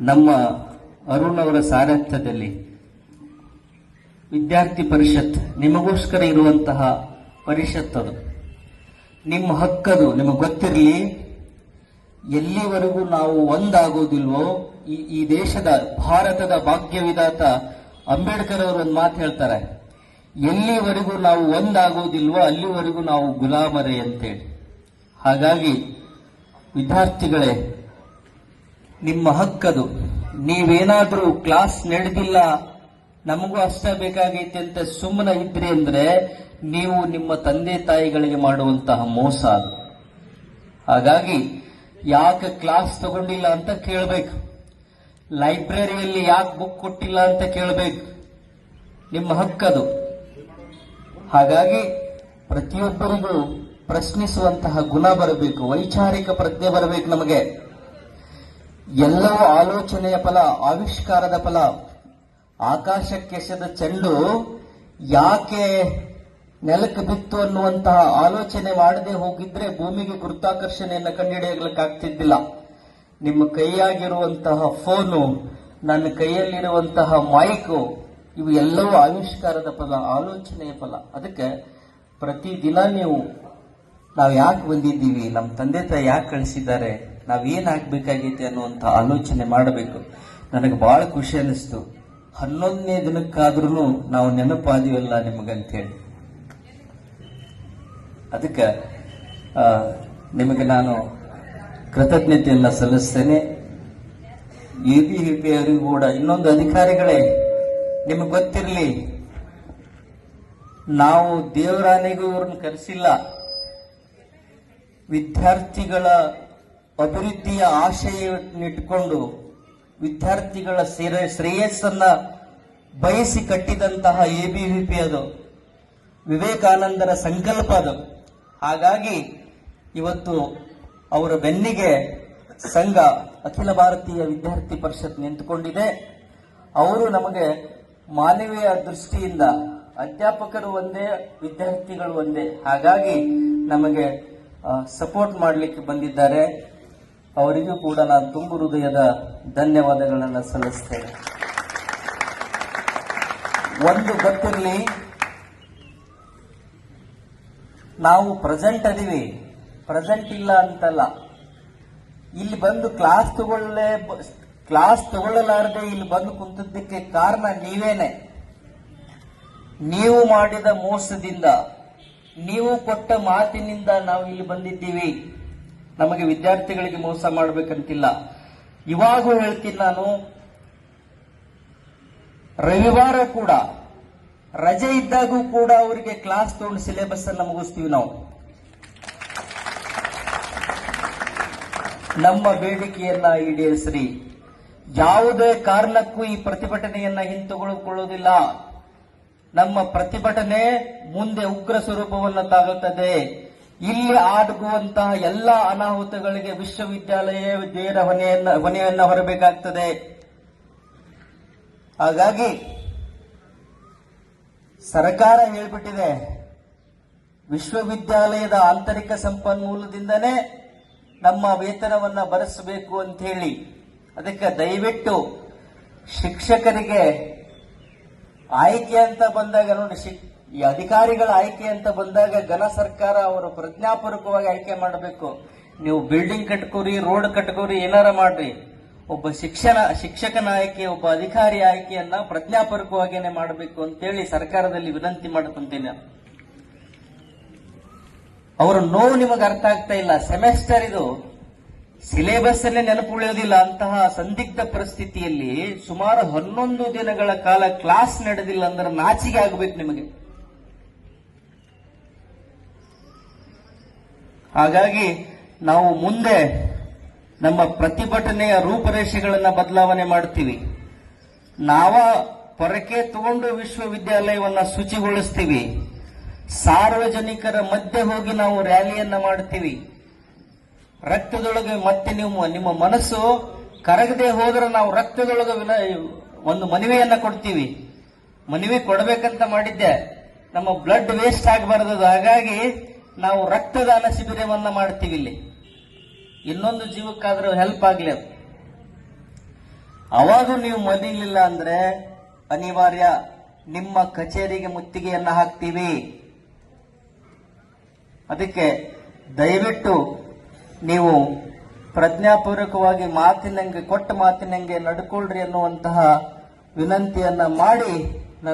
ನಮ್ಮ ಅರುಣ್ ಅವರ ಸಾರಥ್ಯದಲ್ಲಿ. ವಿದ್ಯಾರ್ಥಿ ಪರಿಷತ್ ನಿಮಗೋಸ್ಕರ ಇರುವಂತಹ ಪರಿಷತ್ ಅದು. ನಿಮ್ಮ ಹಕ್ಕದು ನಿಮಗೆ ಗೊತ್ತಿರಲಿ, ಎಲ್ಲಿವರೆಗೂ ನಾವು ಒಂದಾಗೋದಿಲ್ವೋ, ಈ ಈ ದೇಶದ ಭಾರತದ ಭಾಗ್ಯ ವಿಧಾತ ಅಂಬೇಡ್ಕರ್ ಅವರು ಒಂದು ಮಾತು ಹೇಳ್ತಾರೆ. ಎಲ್ಲಿವರೆಗೂ ನಾವು ಒಂದಾಗೋದಿಲ್ವೋ, ಅಲ್ಲಿವರೆಗೂ ನಾವು ಗುಲಾಮರೇ ಅಂತೇಳಿ. ಹಾಗಾಗಿ, ವಿದ್ಯಾರ್ಥಿಗಳೇ ನಿಮ್ಮ ಹಕ್ಕದು. ನೀವೇನಾದರೂ ಕ್ಲಾಸ್ ನಡೆದಿಲ್ಲ, ನಮಗೂ ಅಷ್ಟ ಬೇಕಾಗೈತೆ ಅಂತ ಸುಮ್ಮನೆ ಇದ್ರಿ ಅಂದ್ರೆ ನೀವು ನಿಮ್ಮ ತಂದೆ ತಾಯಿಗಳಿಗೆ ಮಾಡುವಂತಹ ಮೋಸ ಅದು. ಹಾಗಾಗಿ ಯಾಕೆ ಕ್ಲಾಸ್ ತಗೊಂಡಿಲ್ಲ ಅಂತ ಕೇಳಬೇಕು. ಲೈಬ್ರರಿಯಲ್ಲಿ ಯಾಕೆ ಬುಕ್ ಕೊಟ್ಟಿಲ್ಲ ಅಂತ ಕೇಳಬೇಕು. ನಿಮ್ಮ ಹಕ್ಕದು. ಹಾಗಾಗಿ ಪ್ರತಿಯೊಬ್ಬರಿಗೂ ಪ್ರಶ್ನಿಸುವಂತಹ ಗುಣ ಬರಬೇಕು, ವೈಚಾರಿಕ ಪ್ರಜ್ಞೆ ಬರಬೇಕು ನಮಗೆ. ಎಲ್ಲವೂ ಆಲೋಚನೆಯ ಫಲ, ಆವಿಷ್ಕಾರದ ಫಲ. ಆಕಾಶಕ್ಕೆಸೆದ ಚೆಂಡು ಯಾಕೆ ನೆಲಕ್ಕೆ ಬಿತ್ತು ಅನ್ನುವಂತಹ ಆಲೋಚನೆ ಮಾಡದೆ ಹೋಗಿದ್ರೆ ಭೂಮಿಗೆ ಗುರುತ್ವಾಕರ್ಷಣೆಯನ್ನು ಕಂಡುಹಿಡಿಯಲಿಕ್ಕಾಗ್ತಿದ್ದಿಲ್ಲ. ನಿಮ್ಮ ಕೈಯಾಗಿರುವಂತಹ ಫೋನು, ನನ್ನ ಕೈಯಲ್ಲಿರುವಂತಹ ಮೈಕು, ಇವು ಎಲ್ಲವೂ ಆವಿಷ್ಕಾರದ ಫಲ, ಆಲೋಚನೆಯ ಫಲ. ಅದಕ್ಕೆ ಪ್ರತಿದಿನ ನೀವು, ನಾವು ಯಾಕೆ ಬಂದಿದ್ದೀವಿ? ನಮ್ಮ ತಂದೆ ತಾಯಿ ಯಾಕೆ ಕಳಿಸಿದ್ದಾರೆ? ನಾವು ಏನು ಹಾಕ್ಬೇಕಾಗೈತಿ ಅನ್ನುವಂಥ ಆಲೋಚನೆ ಮಾಡಬೇಕು. ನನಗೆ ಬಹಳ ಖುಷಿ ಅನಿಸ್ತು ಹನ್ನೊಂದನೇ ದಿನಕ್ಕಾದ್ರೂ ನಾವು ನೆನಪಾದಿವಲ್ಲ ನಿಮಗಂತೇಳಿ. ಅದಕ್ಕೆ ನಿಮಗೆ ನಾನು ಕೃತಜ್ಞತೆಯನ್ನ ಸಲ್ಲಿಸ್ತೇನೆ. ಎ ಬಿ ಪಿ ಅವರಿಗೂ ಕೂಡ ಇನ್ನೊಂದು ಅಧಿಕಾರಿಗಳೇ, ನಿಮಗೆ ಗೊತ್ತಿರಲಿ, ನಾವು ದೇವರಾನೆಗೂ ಇವ್ರನ್ನ ಕರೆಸಿಲ್ಲ. ವಿದ್ಯಾರ್ಥಿಗಳ ಅಭಿವೃದ್ಧಿಯ ಆಶಯವನ್ನಿಟ್ಟುಕೊಂಡು ವಿದ್ಯಾರ್ಥಿಗಳ ಶ್ರೇಯ ಶ್ರೇಯಸ್ಸನ್ನ ಬಯಸಿ ಕಟ್ಟಿದಂತಹ ಎ ಬಿ ವಿ ಪಿ ಅದು. ವಿವೇಕಾನಂದರ ಸಂಕಲ್ಪ ಅದು. ಹಾಗಾಗಿ ಇವತ್ತು ಅವರ ಬೆನ್ನಿಗೆ ಸಂಘ ಅಖಿಲ ಭಾರತೀಯ ವಿದ್ಯಾರ್ಥಿ ಪರಿಷತ್ ನಿಂತುಕೊಂಡಿದೆ. ಅವರು ನಮಗೆ ಮಾನವೀಯ ದೃಷ್ಟಿಯಿಂದ ಅಧ್ಯಾಪಕರು ಒಂದೇ, ವಿದ್ಯಾರ್ಥಿಗಳು ಒಂದೇ. ಹಾಗಾಗಿ ನಮಗೆ ಸಪೋರ್ಟ್ ಮಾಡಲಿಕ್ಕೆ ಬಂದಿದ್ದಾರೆ. ಅವರಿಗೂ ಕೂಡ ನಾನು ತುಂಬು ಹೃದಯದ ಧನ್ಯವಾದಗಳನ್ನು ಸಲ್ಲಿಸ್ತೇನೆ. ಒಂದು ಗೊತ್ತಿರಲಿ, ನಾವು ಪ್ರೆಸೆಂಟ್ ಅದೀವಿ. ಪ್ರೆಸೆಂಟ್ ಇಲ್ಲ ಅಂತಲ್ಲ. ಇಲ್ಲಿ ಬಂದು ಕ್ಲಾಸ್ ತಗೊಳ್ಳೇ ಕ್ಲಾಸ್ ತಗೊಳ್ಳಲಾರದೆ ಇಲ್ಲಿ ಬಂದು ಕುಂತದ್ದಕ್ಕೆ ಕಾರಣ ನೀವೇನೆ. ನೀವು ಮಾಡಿದ ಮೋಸದಿಂದ, ನೀವು ಕೊಟ್ಟ ಮಾತಿನಿಂದ ನಾವು ಇಲ್ಲಿ ಬಂದಿದ್ದೀವಿ. ನಮಗೆ ವಿದ್ಯಾರ್ಥಿಗಳಿಗೆ ಮೋಸ ಮಾಡಬೇಕಂತಿಲ್ಲ. ಇವಾಗೂ ಹೇಳ್ತೀನಿ ನಾನು, ರವಿವಾರ ಕೂಡ, ರಜೆ ಇದ್ದಾಗೂ ಕೂಡ ಅವರಿಗೆ ಕ್ಲಾಸ್ ತಗೊಂಡು ಸಿಲೆಬಸ್ ಅನ್ನು ಮುಗಿಸ್ತೀವಿ ನಾವು. ನಮ್ಮ ಬೇಡಿಕೆಯನ್ನ ಈಡೇರಿಸ್ರಿ. ಯಾವುದೇ ಕಾರಣಕ್ಕೂ ಈ ಪ್ರತಿಭಟನೆಯನ್ನ ಹಿಂತೆಗೆದುಕೊಳ್ಳುವುದಿಲ್ಲ ನಮ್ಮ ಪ್ರತಿಭಟನೆ ಮುಂದೆ ಉಗ್ರ ಸ್ವರೂಪವನ್ನು ತಾಗುತ್ತದೆ ಇಲ್ಲಿ ಆಡುಗುವಂತಹ ಎಲ್ಲ ಅನಾಹುತಗಳಿಗೆ ವಿಶ್ವವಿದ್ಯಾಲಯ ನೇರ ಹೊನೆಯನ್ನು ಹೊನೆಯನ್ನು ಹೊರಬೇಕಾಗ್ತದೆ. ಹಾಗಾಗಿ, ಸರ್ಕಾರ ಹೇಳ್ಬಿಟ್ಟಿದೆ, ವಿಶ್ವವಿದ್ಯಾಲಯದ ಆಂತರಿಕ ಸಂಪನ್ಮೂಲದಿಂದನೇ ನಮ್ಮ ವೇತನವನ್ನು ಭರಿಸಬೇಕು ಅಂತ ಹೇಳಿ ಅದಕ್ಕೆ ದಯವಿಟ್ಟು ಶಿಕ್ಷಕರಿಗೆ ಆಯ್ಕೆ ಅಂತ ಬಂದಾಗ ನೋಡಿ, ಶಿಕ್- ಈ ಅಧಿಕಾರಿಗಳ ಆಯ್ಕೆ ಅಂತ ಬಂದಾಗ ಘನ ಸರ್ಕಾರ ಅವರು ಪ್ರಜ್ಞಾಪೂರ್ವಕವಾಗಿ ಆಯ್ಕೆ ಮಾಡಬೇಕು. ನೀವು ಬಿಲ್ಡಿಂಗ್ ಕಟ್ಕೋರಿ ರೋಡ್ ಕಟ್ಕೋರಿ, ಏನಾರ ಮಾಡ್ರಿ. ಒಬ್ಬ ಶಿಕ್ಷಣ, ಶಿಕ್ಷಕನ ಆಯ್ಕೆ, ಒಬ್ಬ ಅಧಿಕಾರಿ ಆಯ್ಕೆಯನ್ನ ಪ್ರಜ್ಞಾಪೂರ್ವಕವಾಗಿಯೇ ಮಾಡಬೇಕು ಅಂತೇಳಿ ಸರ್ಕಾರದಲ್ಲಿ ವಿನಂತಿ ಮಾಡ್ಕೊಂತೀನಿ ಅವರ ನೋವು ನಿಮಗೆ ಅರ್ಥ ಆಗ್ತಾ ಇಲ್ಲ. ಸೆಮೆಸ್ಟರ್ ಇದು ಸಿಲೆಬಸ್ ಅಲ್ಲೇ ನೆನಪು ಉಳಿಯೋದಿಲ್ಲ. ಅಂತಹ ಸಂದಿಗ್ಧ ಪರಿಸ್ಥಿತಿಯಲ್ಲಿ ಸುಮಾರು ಹನ್ನೊಂದು ದಿನಗಳ ಕಾಲ ಕ್ಲಾಸ್ ನಡೆದಿಲ್ಲ ಅಂದ್ರೆ ನಾಚಿಕೆ ಆಗಬೇಕು ನಿಮಗೆ. ಹಾಗಾಗಿ ನಾವು ಮುಂದೆ ನಮ್ಮ ಪ್ರತಿಭಟನೆಯ ರೂಪರೇಷೆಗಳನ್ನು ಬದಲಾವಣೆ ಮಾಡ್ತೀವಿ ನಾವ ಪೊರಕೆ ತಗೊಂಡು ವಿಶ್ವವಿದ್ಯಾಲಯವನ್ನ ಶುಚಿಗೊಳಿಸ್ತೀವಿ. ಸಾರ್ವಜನಿಕರ ಮಧ್ಯೆ ಹೋಗಿ ನಾವು ರ್ಯಾಲಿಯನ್ನ ಮಾಡ್ತೀವಿ ರಕ್ತದೊಳಗೆ ಮತ್ತೆ ನೀವು ನಿಮ್ಮ ಮನಸ್ಸು ಕರಗದೆ ಹೋದ್ರೆ ನಾವು ರಕ್ತದೊಳಗೆ ಒಂದು ಮನವಿಯನ್ನ ಕೊಡ್ತೀವಿ. ಮನವಿ ಕೊಡಬೇಕಂತ ಮಾಡಿದ್ದೆ. ನಮ್ಮ ಬ್ಲಡ್ ವೇಸ್ಟ್ ಆಗಬಾರದು ಹಾಗಾಗಿ ನಾವು ರಕ್ತದಾನ ಶಿಬಿರವನ್ನ ಮಾಡ್ತೀವಿ ಇಲ್ಲಿ. ಇನ್ನೊಂದು ಜೀವಕ್ಕಾದ್ರೂ ಹೆಲ್ಪ್ ಆಗ್ಲಿ ಅದು. ಅವಾಗ ನೀವು ಮದಿಲಿಲ್ಲ ಅಂದ್ರೆ ಅನಿವಾರ್ಯ ನಿಮ್ಮ ಕಚೇರಿಗೆ ಮುತ್ತಿಗೆಯನ್ನ ಹಾಕ್ತೀವಿ. ಅದಕ್ಕೆ ದಯವಿಟ್ಟು ನೀವು ಪ್ರಜ್ಞಾಪೂರ್ವಕವಾಗಿ ಮಾತಿನಂಗೆ ಕೊಟ್ಟ ಮಾತಿನಂಗೆ ನಡ್ಕೊಳ್ರಿ ಅನ್ನುವಂತಹ ವಿನಂತಿಯನ್ನ ಮಾಡಿ